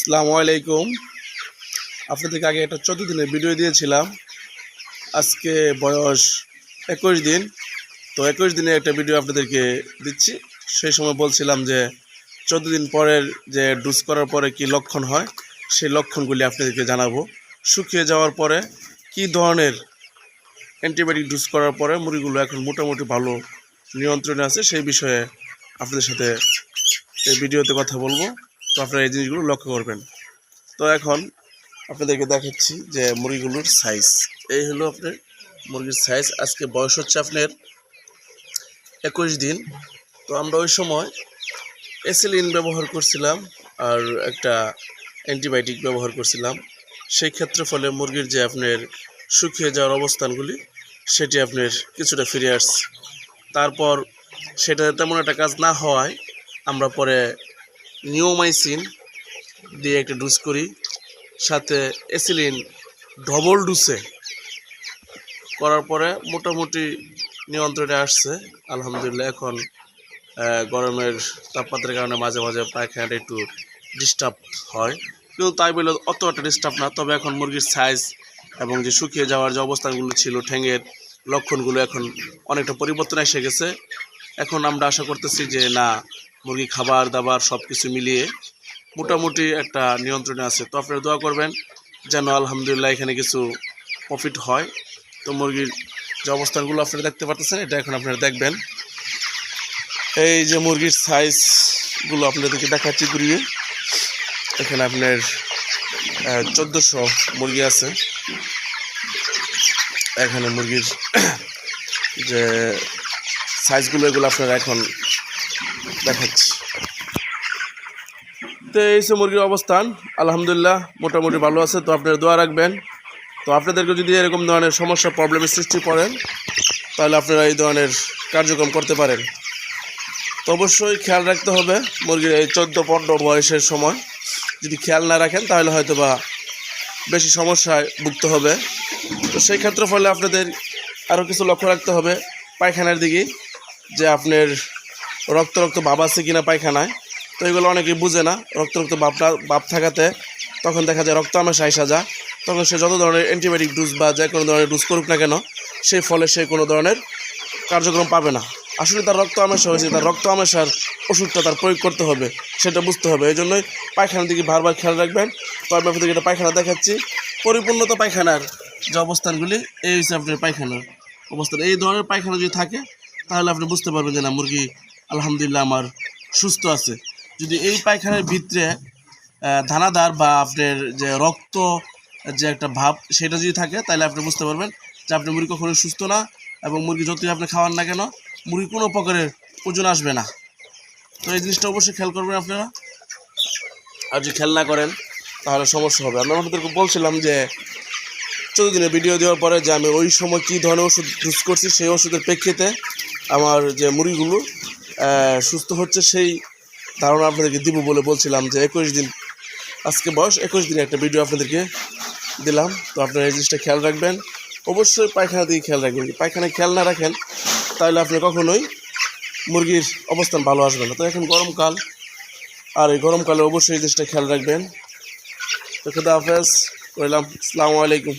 আসসালামু আলাইকুম। আপনাদেরকে আগে একটা চোদ্দ দিনের ভিডিও দিয়েছিলাম। আজকে বয়স একুশ দিন। তো একুশ দিনে একটা ভিডিও আপনাদেরকে দিচ্ছি। সেই সময় বলছিলাম যে চোদ্দ দিন পরের যে ডুজ করার পরে কি লক্ষণ হয়, সেই লক্ষণগুলি আপনাদেরকে জানাব। শুকিয়ে যাওয়ার পরে কি ধরনের অ্যান্টিবায়োটিক ডুজ করার পরে মুরগিগুলো এখন মোটামুটি ভালো নিয়ন্ত্রণে আছে, সেই বিষয়ে আপনাদের সাথে এই ভিডিওতে কথা বলব। তো আপনারা এই জিনিসগুলো লক্ষ্য করবেন। তো এখন আপনাদেরকে দেখাচ্ছি যে মুরগিগুলোর সাইজ এই হলো আপনার মুরগির সাইজ আজকে বয়স হচ্ছে আপনার একুশ দিন। তো আমরা ওই সময় এসিলিন ব্যবহার করছিলাম আর একটা অ্যান্টিবায়োটিক ব্যবহার করছিলাম। সেই ক্ষেত্রে ফলে মুরগির যে আপনার শুকিয়ে যাওয়ার অবস্থানগুলি, সেটি আপনার কিছুটা ফিরে আসছে। তারপর সেটা তেমন একটা কাজ না হওয়ায় আমরা পরে নিওমাইসিন দিয়ে একটা ডুজ করি, সাথে এসিলিন ডবল ডুসে করার পরে মোটামুটি নিয়ন্ত্রণে আসছে। আলহামদুলিল্লাহ, এখন গরমের তাপমাত্রার কারণে মাঝে মাঝে পায়খানাটা একটু ডিস্টার্ব হয়। কিন্তু তাই বলে অত একটা ডিস্টার্ব না, তবে এখন মুরগির সাইজ এবং যে শুকিয়ে যাওয়ার যে অবস্থানগুলো ছিল ঠ্যাঙের লক্ষণগুলো এখন অনেকটা পরিবর্তন এসে গেছে। এখন আমরা আশা করতেছি যে, না মুরগি খাবার, দাবার সব কিছু মিলিয়ে মোটামুটি একটা নিয়ন্ত্রণে আছে। তো আপনারা দোয়া করবেন যেন আলহামদুলিল্লাহ এখানে কিছু প্রফিট হয়। তো মুরগির যে অবস্থানগুলো আপনারা দেখতে পারতেছেন, এটা এখন আপনারা দেখবেন। এই যে মুরগির সাইজগুলো আপনাদেরকে দেখাচ্ছি ঘুরিয়ে। এখানে আপনার চোদ্দোশো মুরগি আছে। এখানে মুরগির যে সাইজগুলো এগুলো আপনারা এখন দেখাচ্ছি। তো এই সে মুরগির অবস্থান। আলহামদুলিল্লাহ, মোটামুটি ভালো আছে। তো আপনারা দোয়া রাখবেন। তো আপনাদেরকে যদি এরকম ধরনের সমস্যা প্রবলেমের সৃষ্টি করেন তাহলে আপনারা এই ধরনের কার্যক্রম করতে পারেন। তো অবশ্যই খেয়াল রাখতে হবে, মুরগির এই চোদ্দ পনেরো বয়সের সময়। যদি খেয়াল না রাখেন, তাহলে হয়তো বা বেশি সমস্যায় ভুগতে হবে। তো সেই ক্ষেত্রে ফলে আপনাদের আরও কিছু লক্ষ্য রাখতে হবে। পায়খানার দিকে, যে আপনার রক্ত রক্ত ভাব আছে কিনা পায়খানায়, তো এগুলো অনেকেই বুঝে না। রক্ত রক্ত ভাবটা, ভাব থাকাতে তখন দেখা যায় রক্ত আমাশা আইসা সাজা। তখন সে যত ধরনের অ্যান্টিবায়োটিক ডোজ বা যে কোনো ধরনের ডোজ করুক না কেন সেই ফলে সে কোনো ধরনের কার্যক্রম পাবে না। আসলে তার রক্ত আমাশা হয়েছে, তার রক্ত আমাশার ওষুধটা তার প্রয়োগ করতে হবে, সেটা বুঝতে হবে। এই জন্যই পায়খানার দিকে বারবার খেয়াল রাখবেন। তো আমি আপনাদেরকে একটা পায়খানা দেখাচ্ছি। পরিপূর্ণতা পায়খানার যে অবস্থানগুলি, এই হচ্ছে আপনার পায়খানার অবস্থান। এই ধরনের পায়খানা যদি থাকে, তাহলে আপনি বুঝতে পারবেন যে না, মুরগি আলহামদুলিল্লাহ আমার সুস্থ আছে। যদি এই পায়খানার ভিতরে দানাদার বা আপনার যে রক্ত যে একটা ভাব সেটা যদি থাকে তাহলে আপনি বুঝতে পারবেন যে আপনি মুরগি কখনোই সুস্থ না এবং মুরগি যতই আপনি খাওয়ান না কেন মুরগি কোনো প্রকারের ওজন আসবে না। তো এই জিনিসটা অবশ্যই খেয়াল করবেন আপনারা। আর যদি খেয়াল না করেন তাহলে সমস্যা হবে। আমি আপনাদেরকে বলছিলাম যে চোদ্দ দিনের ভিডিও দেওয়ার পরে যে আমি ওই সময় কী ধরনের ওষুধ ইউজ করছি সেই ওষুধের প্রেক্ষিতে আমার যে আহ, সুস্থ হচ্ছে সেই ধারণা আপনাদেরকে দিব বলে বলছিলাম যে একুশ দিন আজকে বয়স, একুশ দিনে একটা ভিডিও আপনাদেরকে দিলাম। তো আপনারা এই জিনিসটা খেয়াল রাখবেন। অবশ্যই পায়খানা দিকে খেয়াল রাখবেন। পায়খানায় খেয়াল না রাখেন, তাহলে আপনি কখনোই মুরগির অবস্থান ভালো আসবে না। তো এখন গরমকাল, আর এই গরমকালে অবশ্যই এই জিনিসটা খেয়াল রাখবেন। তো খুদা হাফেজ কইলাম আসসালামু। আলাইকুম